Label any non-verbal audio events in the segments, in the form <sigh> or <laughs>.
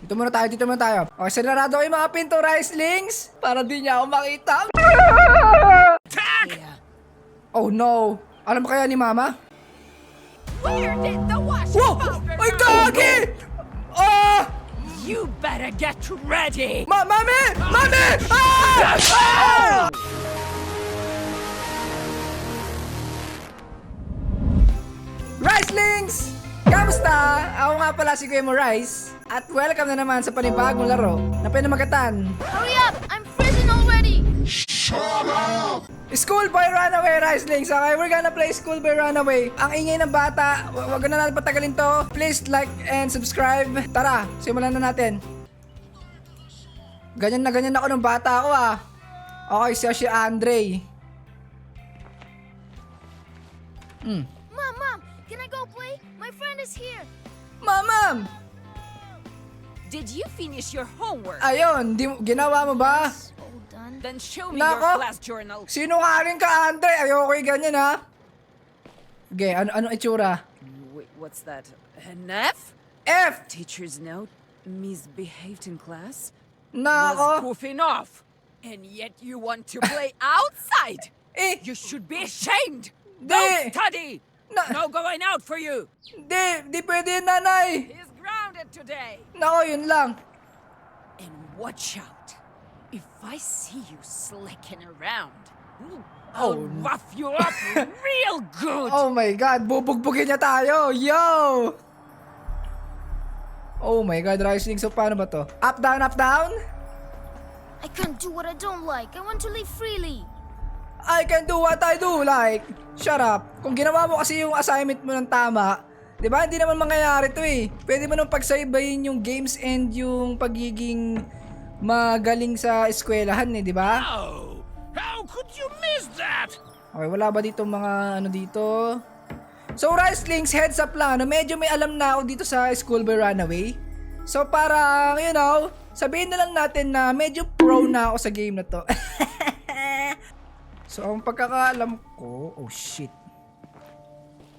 Dito muna tayo, dito muna tayo. Okay, sinarado ko yung mga pinto, Ricelings. Para di niya ako makita. Oh no. Alam kaya ni Mama? Where did the washing Whoa! Ay, gagi! Ah! You better get ready. Ma Mami! Mami! Ah! Ah! Ricelings! Kamusta? Ako nga pala si Kuya mo Rice. At welcome na naman sa panibagong laro na pinamagatan. Hurry up! I'm freezing already! Schoolboy Runaway Ricelings. Okay, we're gonna play Schoolboy Runaway. Ang ingay ng bata. Wa- Wag na natin patagalin to. Please like and subscribe. Tara, simulan na natin. Ganyan na ganyan ako ng bata ako ah. Okay, siya si Andre. Hmm. Mom, Mom, can I go play? My friend is here. Mamam! Did you finish your homework? Ayun, di, mo- ginawa mo ba? All done. then show me Nako. your class journal. Sinungaling ka, Andre. Ayoko yung ganyan ha. Okay, ano, ano itsura? Wait, what's that? An F? F! Teacher's note? Misbehaved in class? Na Was ako. goofing off. And yet you want to play <laughs> outside? Eh, You should be ashamed. Di. No study. Na- No going out for you. di, di pwede yun, nanay. He's grounded today. Nako, yun lang. And watch out. If I see you slicking around, I'll Oh. rough you up <laughs> real good. Oh my God, bubugbugin niya tayo. Yo! Oh my God, Rising. So, paano ba to? Up, down, up, down? I can't do what I don't like. I want to live freely. I can do what I do, like. Shut up. Kung ginawa mo kasi yung assignment mo ng tama, di ba, hindi naman mangyayari to eh. Pwede mo nang pagsaybayin yung games and yung pagiging magaling sa eskwelahan eh, di ba? Oh, how could you miss that? Okay, wala ba dito mga ano dito? So, Ricelings, heads up lang, ano, medyo may alam na ako dito sa Schoolboy Runaway. So, parang, you know, sabihin na lang natin na medyo pro na ako sa game na to. <laughs> so, ang pagkakaalam ko, oh shit.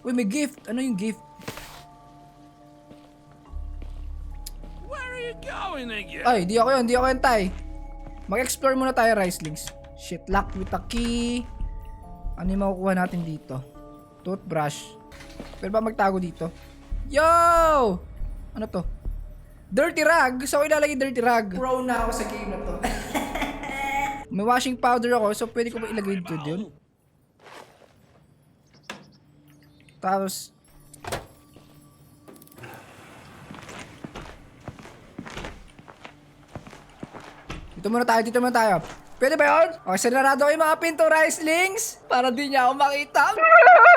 Uy, may gift. Ano yung gift? Ay, di ako yun, di ako yun, tay. Mag-explore muna tayo, Ricelings. Shit, lock with a key. Ano yung makukuha natin dito? Toothbrush. Pero ba magtago dito? Yo! Ano to? Dirty rag? Gusto ko ilalagay dirty rag. Pro na ako sa game na to. <laughs> May washing powder ako, so pwede ko ba ilagay dito dun? Tapos, Dito muna tayo, dito muna tayo. Pwede ba yun? Okay, sinarado ko yung mga pinto, Ricelings. Para di niya ako makita.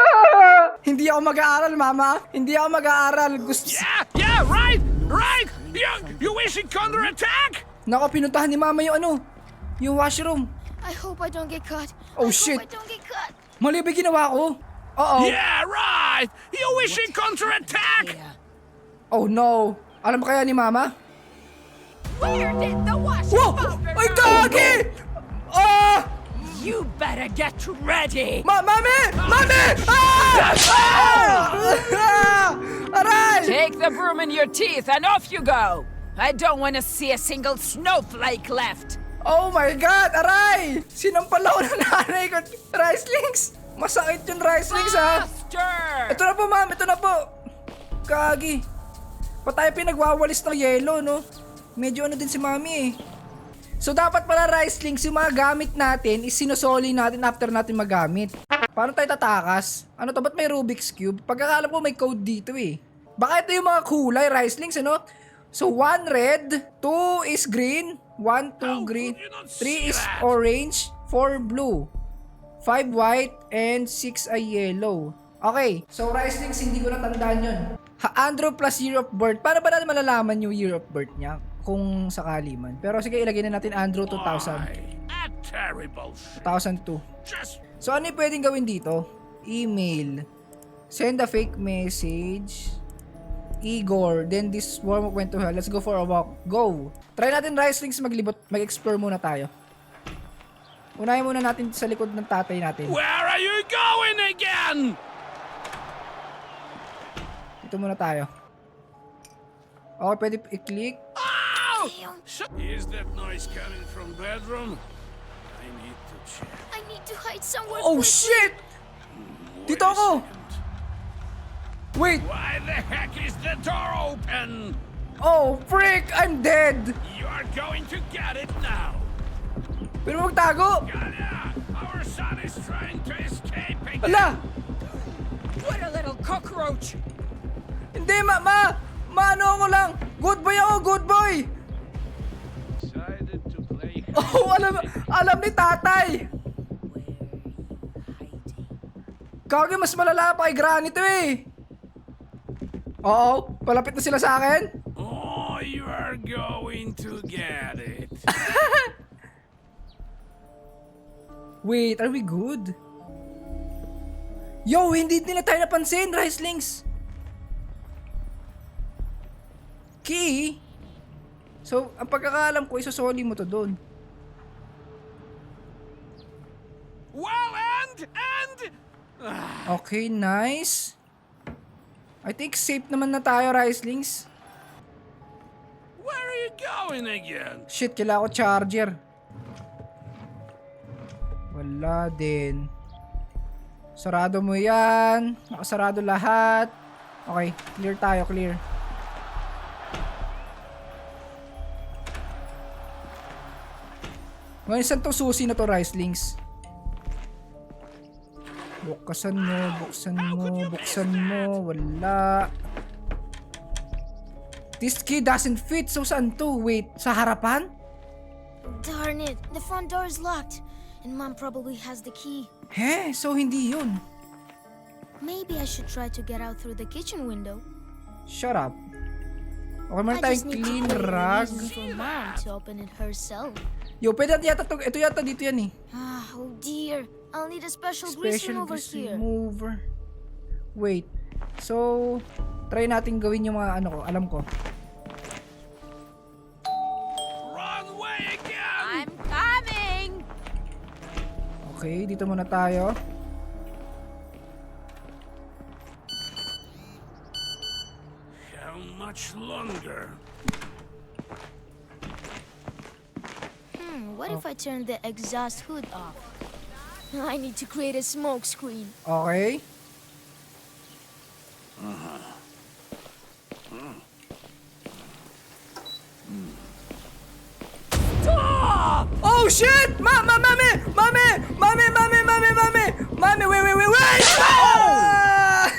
<laughs> Hindi ako mag-aaral, mama. Hindi ako mag-aaral. Gusto... Yeah, yeah, right, right. You, you wishing counterattack? Nako, pinuntahan ni mama yung ano, yung washroom. I hope I don't get caught. Oh, I shit. hope I don't get caught. Mali ba ginawa ko? Oo. Yeah, right. You wishing counterattack? Yeah. Oh no. Alam mo kaya ni mama? Where did the washing Whoa! Ay, gagi! Ah! You better get ready. Ma mami! Mami! Ah! <laughs> Ah! Aray! Take the broom in your teeth and off you go. I don't want to see a single snowflake left. Oh my God! Aray! Sinampal ako ng nanay ko. Ricelings! Masakit yung Ricelings ha! Faster! Ito na po ma'am, ito na po. Kagi. Pa tayo pinagwawalis ng yelo, no? Medyo ano din si mami eh. So dapat pala Ricelings, yung mga gamit natin, is sinusoli natin after natin magamit. Paano tayo tatakas? Ano to? Ba't may Rubik's Cube? Pagkakala ko may code dito eh. Baka ito yung mga kulay, Ricelings, ano? So, one red, two is green, one, two green, three is orange, four blue. 5 white and 6 ay yellow. Okay, so Ricelings, hindi ko natandaan yun. Ha, Andrew plus year of birth. Paano ba natin malalaman yung year of birth niya? Kung sakali man. Pero sige, ilagay na natin Andrew 2000. Why? A terrible shit. 2002. Just So ano yung pwedeng gawin dito? Email. Send a fake message. Igor. Then this warm up went to hell. Let's go for a walk. Go! Try natin Ricelings maglibot. Mag-explore muna tayo. Unahin muna natin sa likod ng tatay natin. where are you going again? Dito muna tayo. Okay, pwede i-click. Ah! Damn, So, is that noise coming from bedroom? I need to check. I need to hide somewhere. Oh quickly. shit! Wait Dito a ako. Wait! Why the heck is the door open? Oh, frick! I'm dead! You are going to get it now. Pwede mo magtago? Galia, our son is trying to escape again. Ala! What a little cockroach! Hindi, ma, ma! Ma, ano ako lang? Good boy ako, good boy! Oh, alam, alam ni tatay! Kage, mas malala pa kay Granny to eh! Oo, palapit na sila sa akin. Oh, you are going to get it. <laughs> Wait, are we good? Yo, hindi nila tayo napansin, Ricelings! Key? So, ang pagkakaalam ko, isosoli mo to doon. Well, and and Okay, nice. I think safe naman na tayo, Ricelings. where are you going again? Shit, kailangan ko charger. Wala din. Sarado mo yan. Nakasarado lahat. Okay, clear tayo, clear. Ngayon, saan to susi na to, Ricelings? Buksan mo, buksan mo, buksan mo. Wala. This key doesn't fit. So, saan to? Wait, sa harapan? Darn it, the front door is locked, and Mom probably has the key. He, so hindi yun. Maybe I should try to get out through the kitchen window. Shut up. Okay, meron tayong clean rag. to open it herself. Yo, pwede natin yata to. Ito yata dito yan eh. Ah, oh dear. I'll need a special, grease Special remover grease here. remover. Wait. So, try natin gawin yung mga ano ko. Alam ko. Wrong way again. I'm coming! Okay, dito muna tayo. How much longer? What if I turn the exhaust hood off? <laughs> I need to create a smoke screen. Okay. Oh shit! Mama, mami! Mami! Mami, mami, mami, mami! Mami, wait, wait, wait, wait! <laughs> Ah!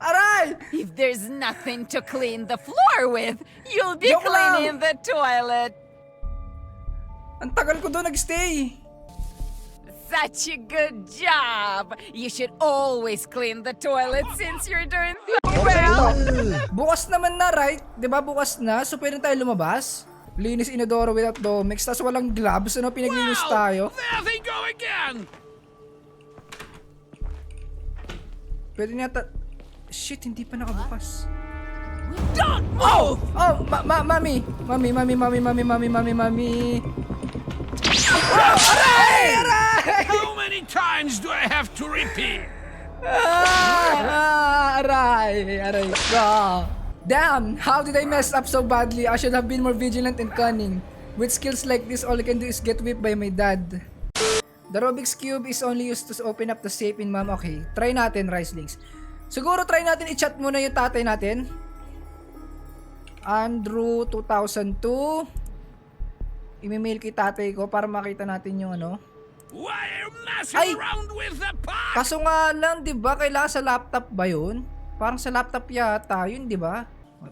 Aray! If there's nothing to clean the floor with, you'll be Joke lang. cleaning the toilet. Ang tagal ko doon nagstay. Such a good job! You should always clean the toilet since you're doing well. Bukas naman na, right? 'Di ba bukas na? So pwede tayo lumabas? Linis inodoro without domex, tapos walang gloves, ano? Pinaglinis Wow, tayo. There they go again. Pwede niya ta... Shit, hindi pa nakabukas. Don't Oh! move! Oh! Ma ma mami! Mami, mami, mami, mami, mami, mami, mami. Oh! Aray! Aray! How many times do I have to repeat? Ah! Aray! Aray ka! Damn! How did I mess up so badly? I should have been more vigilant and cunning. With skills like this, all I can do is get whipped by my dad. The Rubik's Cube is only used to open up the safe in mom. Okay, try natin, Ricelings. Siguro try natin i-chat muna yung tatay natin. Andrew 2002. Imi-mail kay tatay ko para makita natin yung ano. Why are you messing Ay! around with the? Kaso nga lang, 'di ba, kailangan sa laptop ba 'yun? Parang sa laptop yata 'yun, 'di ba?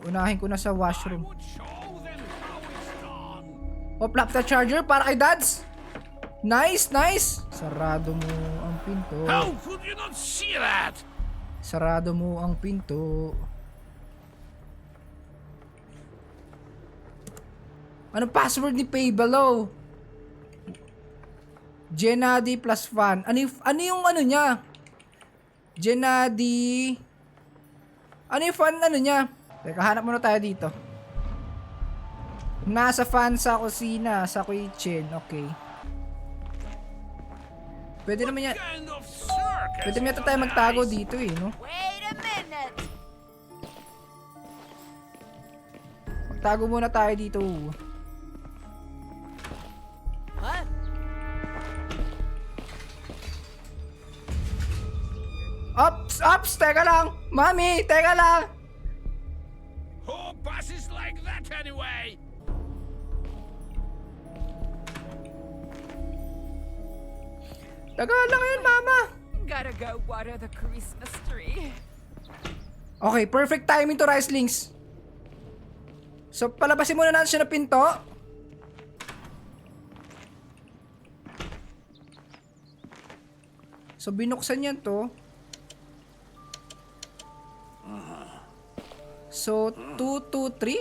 Unahin ko na sa washroom. would show them how it's done. O, laptop charger para kay dads. Nice, nice. Sarado mo ang pinto. How could you not see that? Sarado mo ang pinto. Ano password ni Pay below? Genadi plus fan. Ano yung, ano yung ano niya? Genadi. Ano yung fan ano niya? Teka, hanap muna tayo dito. Nasa fan sa kusina, sa kitchen. Okay. Pwede naman yan. Pwede naman yata tayo magtago dito eh, no? Wait a minute! Magtago muna tayo dito. Ups! Ups! Teka lang! Mami! Teka lang! Who passes like that anyway? Teka lang yan, mama! Gotta go water the Christmas tree. Okay, perfect timing to Rice Links. So, palabasin muna natin siya na pinto. So, binuksan niyan to. So, 223?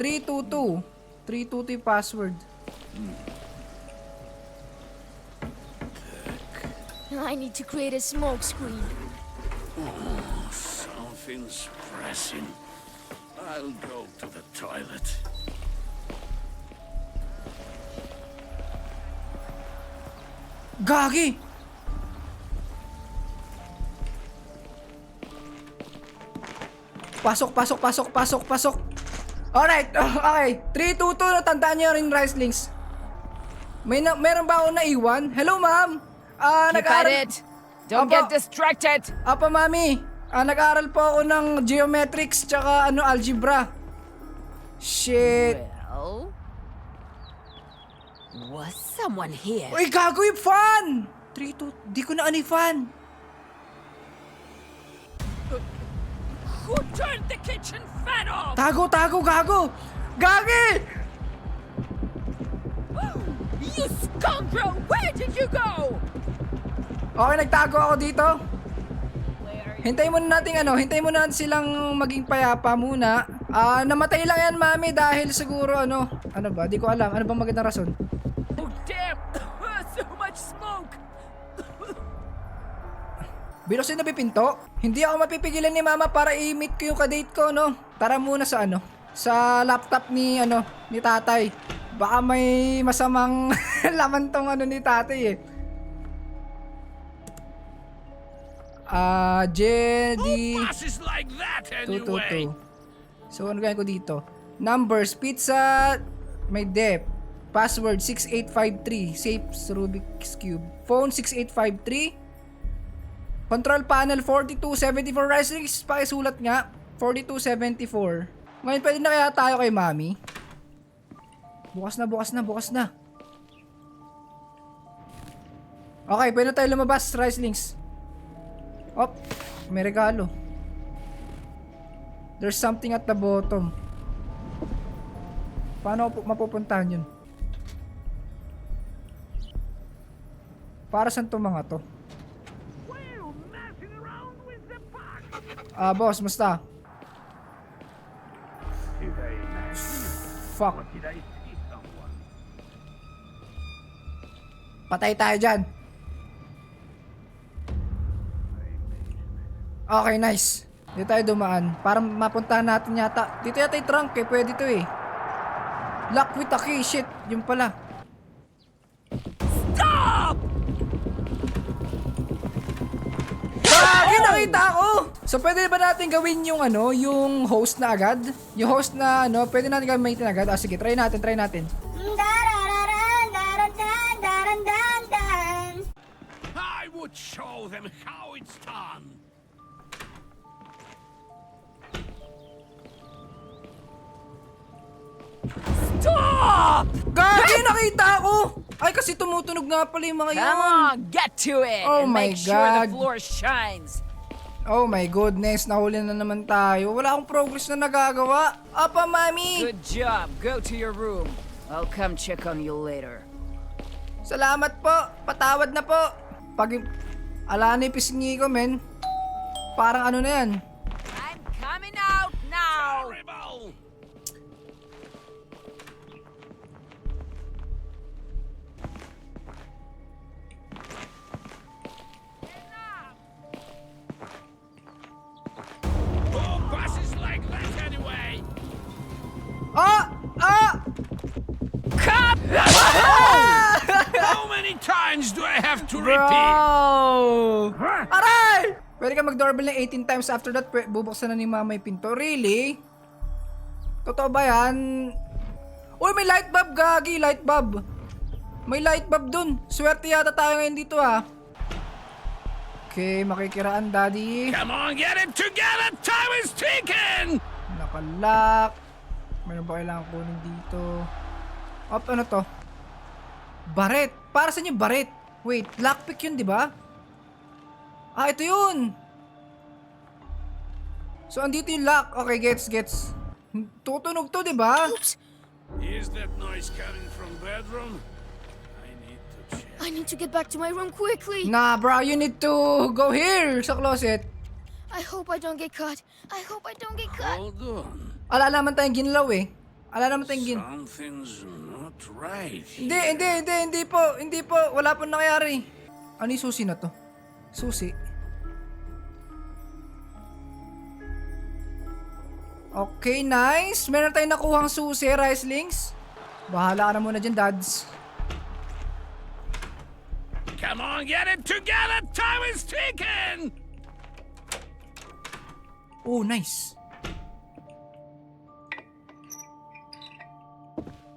322. 322 yung password. I need to create a smoke screen. Oh, something's pressing. I'll go to the toilet. Gagi! Pasok, pasok, pasok, pasok, pasok. Alright, okay. 3, 2, 2, natandaan niyo rin Rice Links. May na, meron ba ako naiwan? Hello, ma'am. Ah, Keep at it. Don't Apa. get distracted. Apa, mami. Ah, nag-aaral po ako ng geometrics tsaka ano, algebra. Shit. Well, was someone here? Uy, gago yung fan! 3, 2, di ko na ani fan. Turned the kitchen fan off? Tago, tago, gago! Gagi! You scoundrel! Where did you go? Okay, nagtago ako dito. Hintayin muna natin ano, hintayin muna natin silang maging payapa muna. Ah, namatay lang yan, mami, dahil siguro ano, ano ba, di ko alam. Ano bang magandang rason? Oh, damn! <coughs> so much smoke! <coughs> Binuksin na pinto. Hindi ako mapipigilan ni mama para i-meet ko yung kadate ko, no? Tara muna sa ano, sa laptop ni ano, ni tatay. Baka may masamang <laughs> laman tong ano ni tatay eh. Ah, Jedi... Passes like that 222. anyway. So, ano gagawin ko dito? Numbers, pizza, may dep. Password, 6853. Safe Rubik's Cube. Phone, 6853. Control panel, 4274. Rising, pakisulat nga. 4274. Ngayon, pwede na kaya tayo kay mami? Bukas na, bukas na, bukas na. Okay, pwede na tayo lumabas, Rice Links. Op, may regalo. There's something at the bottom. Paano ko pu- mapupuntahan yun? Para saan to mga to? Well, messing around with the Ah, boss, musta? Fuck. Patay tayo dyan. Okay, nice. Dito tayo dumaan. Para mapuntahan natin yata. Dito yata yung trunk eh. Pwede to eh. Lock with a key. Shit. Yung pala. Stop! Nakita ko! So, pwede ba natin gawin yung ano, yung host na agad? Yung host na ano, pwede natin gamitin agad? Ah, sige, try natin, try natin. I would show them how it's done. Stop! Gagi, nakita ko! Ay, kasi tumutunog nga pala yung mga yun. Come on, get to it Oh and my make sure the God. floor shines. Oh my goodness, nahuli na naman tayo. Wala akong progress na nagagawa. Apa, mami! Good job. Go to your room. I'll come check on you later. Salamat po. Patawad na po. Pag ala na yung pisngi ko, men. Parang ano na yan. Ka mag-doorbell ng 18 times after that, bubuksan na ni mama yung pinto. Really? Totoo ba yan? Uy, may light bulb, gagi, light bulb. May light bulb dun. Swerte yata tayo ngayon dito ah. Okay, makikiraan, daddy. Come on, get it together! Time is ticking! Nakalock. Meron ba kailangan kunin dito? Op, ano to? Baret. Para saan yung baret? Wait, lockpick yun, di ba? Ah, ito yun. So, andito yung lock. Okay, gets, gets. Tutunog to, di ba? Oops! Is that noise coming from bedroom? I need to check. I need to get back to my room quickly. Nah, bro, you need to go here sa closet. I hope I don't get caught. I hope I don't get caught. Hold on. Ala naman tayong ginlaw eh. Ala naman tayong gin... Something's not right. Hindi, hindi, hindi, hindi po. Hindi po. Wala po nangyayari. Ano yung susi na to? Susi. Okay, nice. Meron tayong nakuhang susi, rice links. Bahala ka na muna dyan, dads. Come on, get it together! Time is ticking! Oh, nice.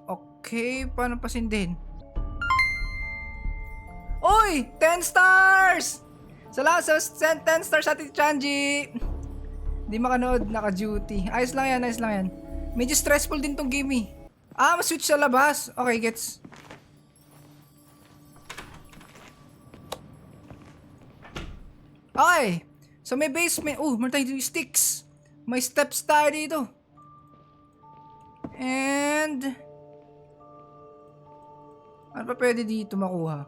Okay, paano pasindihin? Uy! 10 stars! Salamat sa 10 stars Ate Chanji! Di makanood, naka-duty. Ayos lang yan, ayos lang yan. Medyo stressful din tong game eh. Ah, mas-switch sa labas. Okay, gets. Okay. So may basement. Oh, meron tayong sticks. May steps tayo dito. And... Ano pa pwede dito makuha?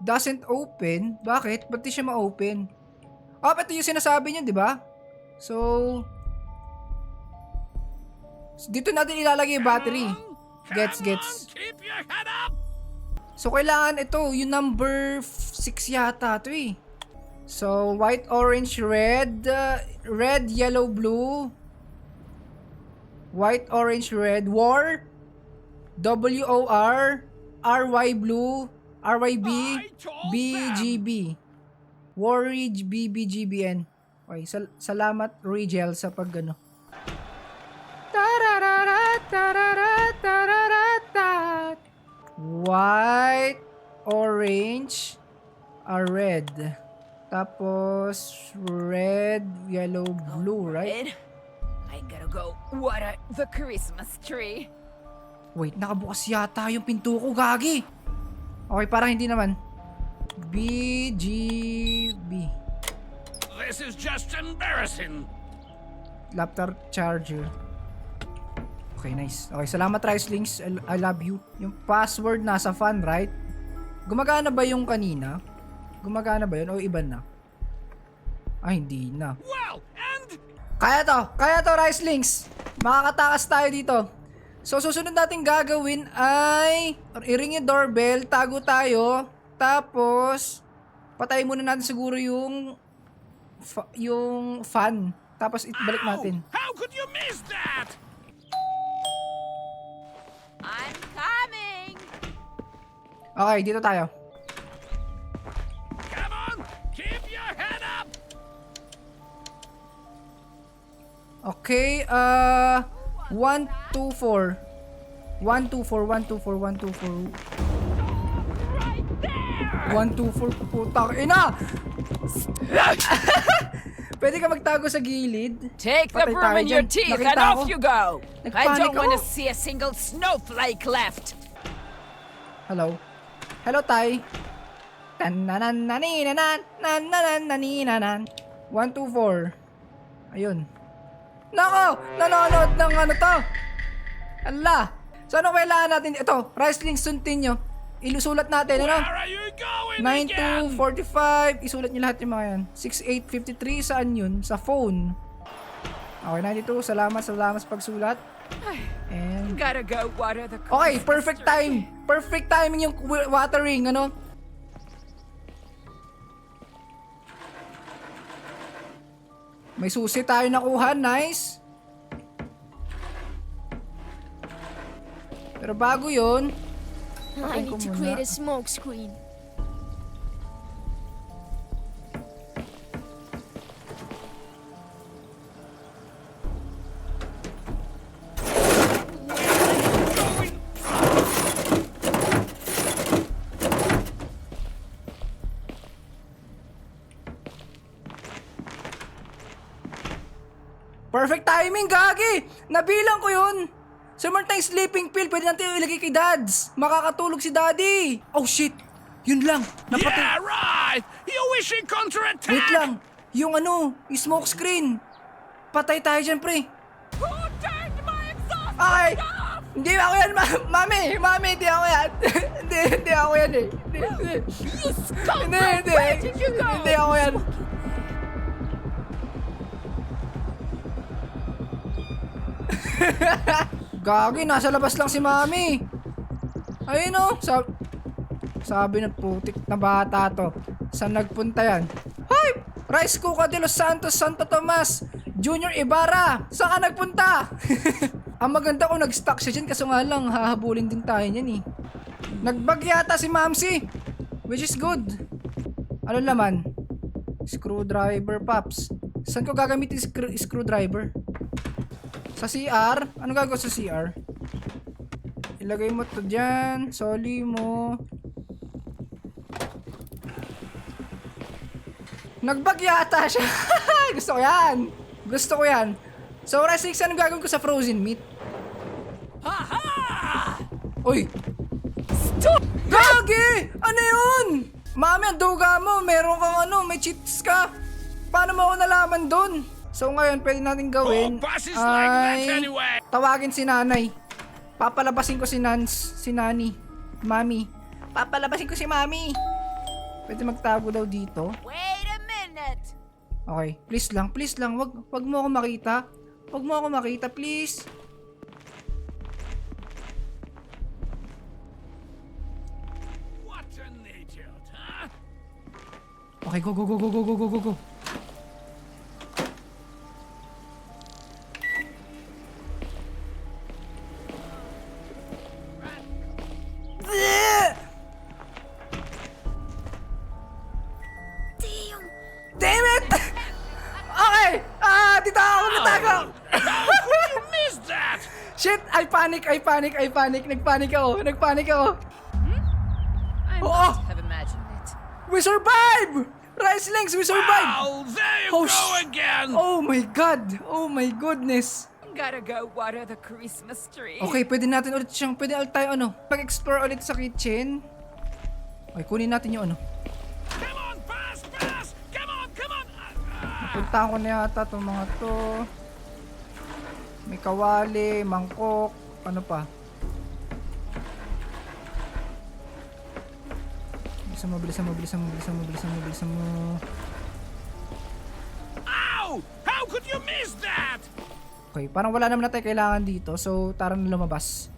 Doesn't open? Bakit? Ba't di siya ma-open? Ah, ito yung sinasabi niya, di ba? So... Dito natin ilalagay yung battery. Gets, gets. So, kailangan ito, yung number 6 yata ito eh. So, white, orange, red, uh, red, yellow, blue, white, orange, red, war, W-O-R, R-Y blue, R-Y-B, B-G-B. Warridge, B-B-G-B-N. Okay, sal- salamat, Rigel, sa pag ano. Tarararat, tararat, tararatat. White, orange, a red. Tapos, red, yellow, blue, right? Ed, I gotta go water the Christmas tree. Wait, nakabukas yata yung pinto ko, gagi. Okay, parang hindi naman. B, G, B. This is just embarrassing. Laptop charger. Okay, nice. Okay, salamat Ricelings. I, I love you. Yung password nasa fan, right? Gumagana ba yung kanina? Gumagana ba yun o iba na? Ay, hindi na. Well, and Kaya to, kaya to Ricelings. Makakatakas tayo dito. So susunod natin gagawin ay i-ring yung doorbell, tago tayo, tapos patay muna natin siguro yung fa- yung fan. Tapos ibalik natin. Ow! How could you miss that? I'm coming. Okay, dito tayo. Come on, keep your head up. Okay, uh 1 2 4. 1 2 4 1 2 4 1 2 4. 1 2 4 putang ina. <laughs> Pwede ka magtago sa gilid. Take the Patay broom tayo in your dyan. teeth and Nakita off ako. you go. I Nagpanik don't want to ako. see a single snowflake left. Hello. Hello, Tay. Tananan naninanan nananan naninanan. 1 2 4. Ayun. Nako, nanonood ng ano to. Ala. So ano kailangan natin? Ito, wrestling suntin nyo. Ilusulat natin, ano? Where are you going 9 again? 2 45. Isulat nyo lahat yung mga yan. 6 8 53. Saan yun? Sa phone. Okay, 92. Salamat, salamat sa pagsulat. And Gotta go water the Okay, perfect time. Perfect timing yung wa- watering, ano? May susi tayo nakuha, nice. Pero bago yon, I need to create a smoke screen. Perfect timing, Gagi! Nabilang ko yun! So, meron tayong sleeping pill, pwede natin ilagay kay dads. Makakatulog si daddy. Oh shit! Yun lang. Napatay. Yeah, right! You wish it counterattack? Wait lang. Yung ano, yung smoke screen. Patay tayo dyan, pre. Who turned my exhaust Ay! off? Hindi ako yan, ma- mami! Mami, hindi ako yan. <laughs> hindi, hindi ako yan eh. Hindi, hindi. You scumbag! Hindi, hindi. Where did you go? Hindi ako yan. <laughs> Gagi, nasa labas lang si mami. Ayun o. Sab sabi ng putik na bata to. Saan nagpunta yan? Hoy! Rice Cuca de los Santos Santo Tomas Junior Ibarra! Saan ka nagpunta? <laughs> Ang maganda kung nag-stuck siya dyan kaso nga lang hahabulin din tayo niyan eh. Nagbag yata si Mamsi. Which is good. Ano laman? Screwdriver, Paps. Saan ko gagamitin screw- screwdriver? Sa CR? Ano gagawin sa CR? Ilagay mo to dyan. Soli mo. Nagbag yata siya. <laughs> Gusto ko yan. Gusto ko yan. So, 6, anong gagawin ko sa frozen meat? Uy! Stop! Gagi! Ano yun? Mami, ang duga mo. Meron kang ano, may cheats ka. Paano mo ako nalaman dun? So ngayon, pwede natin gawin Oh, like ay anyway. tawagin si nanay. Papalabasin ko si Nans, si Nani, Mami. Papalabasin ko si Mami. Pwede magtago daw dito. Wait a minute! Okay, please lang, please lang. Wag, wag mo ako makita. Wag mo ako makita, please. What an idiot, huh? Okay, go, go, go, go, go, go, go, go, panic, I panic, I panic. Nagpanic ako, nagpanic ako. I Oh! must have imagined it. We survive! Rice Links, we survive! Oh, there you Oh, go again! Oh my God! Oh my goodness! Gotta go water the Christmas tree. Okay, pwede natin ulit siyang, pwede ulit tayo ano, pag-explore ulit sa kitchen. Okay, kunin natin yung ano. Come on, pass, pass! Come on, come on! Ah, ko na yata itong mga to. May kawali, mangkok, ano pa. Bilisan mo, bilisan mo, bilisan mo, bilisan mo, bilisan mo, bilisan mo. Ow! How could you miss that? Okay, parang wala naman na tayo kailangan dito. So, tara na lumabas.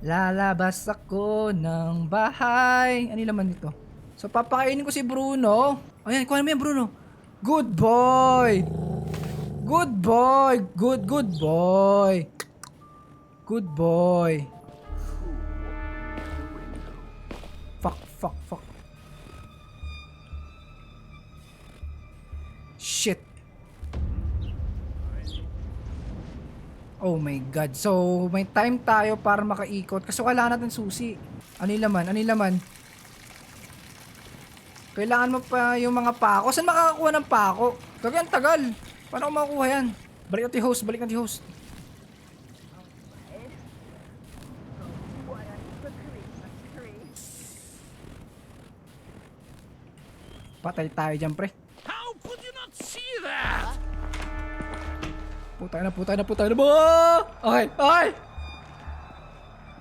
Lalabas ako ng bahay. Ano yung laman dito? So, papakainin ko si Bruno. Ayan, kuha mo yan, Bruno. Good boy! Good boy! Good, good boy! Good boy! Fuck, fuck, fuck. Shit. Oh my god. So, may time tayo para makaikot. Kasi kailangan natin susi. Ano yung laman? Ano laman? Kailangan mo pa yung mga pako. Saan makakakuha ng pako? Gagi, ang tagal. Paano ko makukuha yan? Balik natin host. Balik natin host. Patay tayo dyan, pre. How could you not see that? Putay na, putay na, putay na ba? Okay, okay!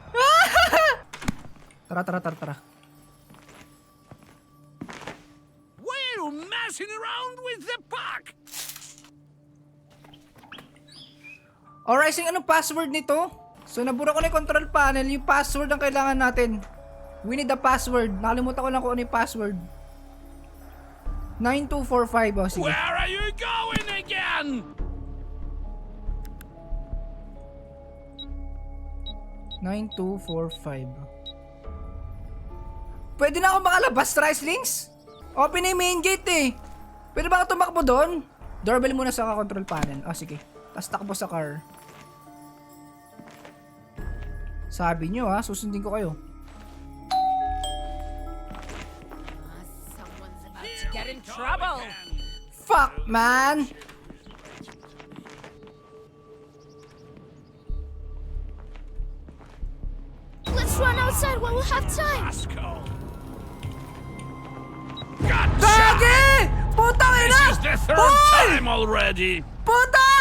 <laughs> tara, tara, tara, tara. Are you messing around with the pack? Alright, sing anong password nito? So, nabura ko na yung control panel. Yung password ang kailangan natin. We need the password. Nakalimutan ko lang kung ano yung password. 9245. Oh, sige. Where are you going again? Nine two four five. Pwede na ako makalabas, Rice Links? Open na yung main gate eh. Pwede ba ako tumakbo doon? Doorbell muna sa control panel. Ah, sige. Tapos takbo sa car. Sabi nyo ha, susundin ko kayo. man. Let's run outside while we have time. Rascal. Gotcha. Doggy! Puta, mira! This is the third Boy! time already. Puta!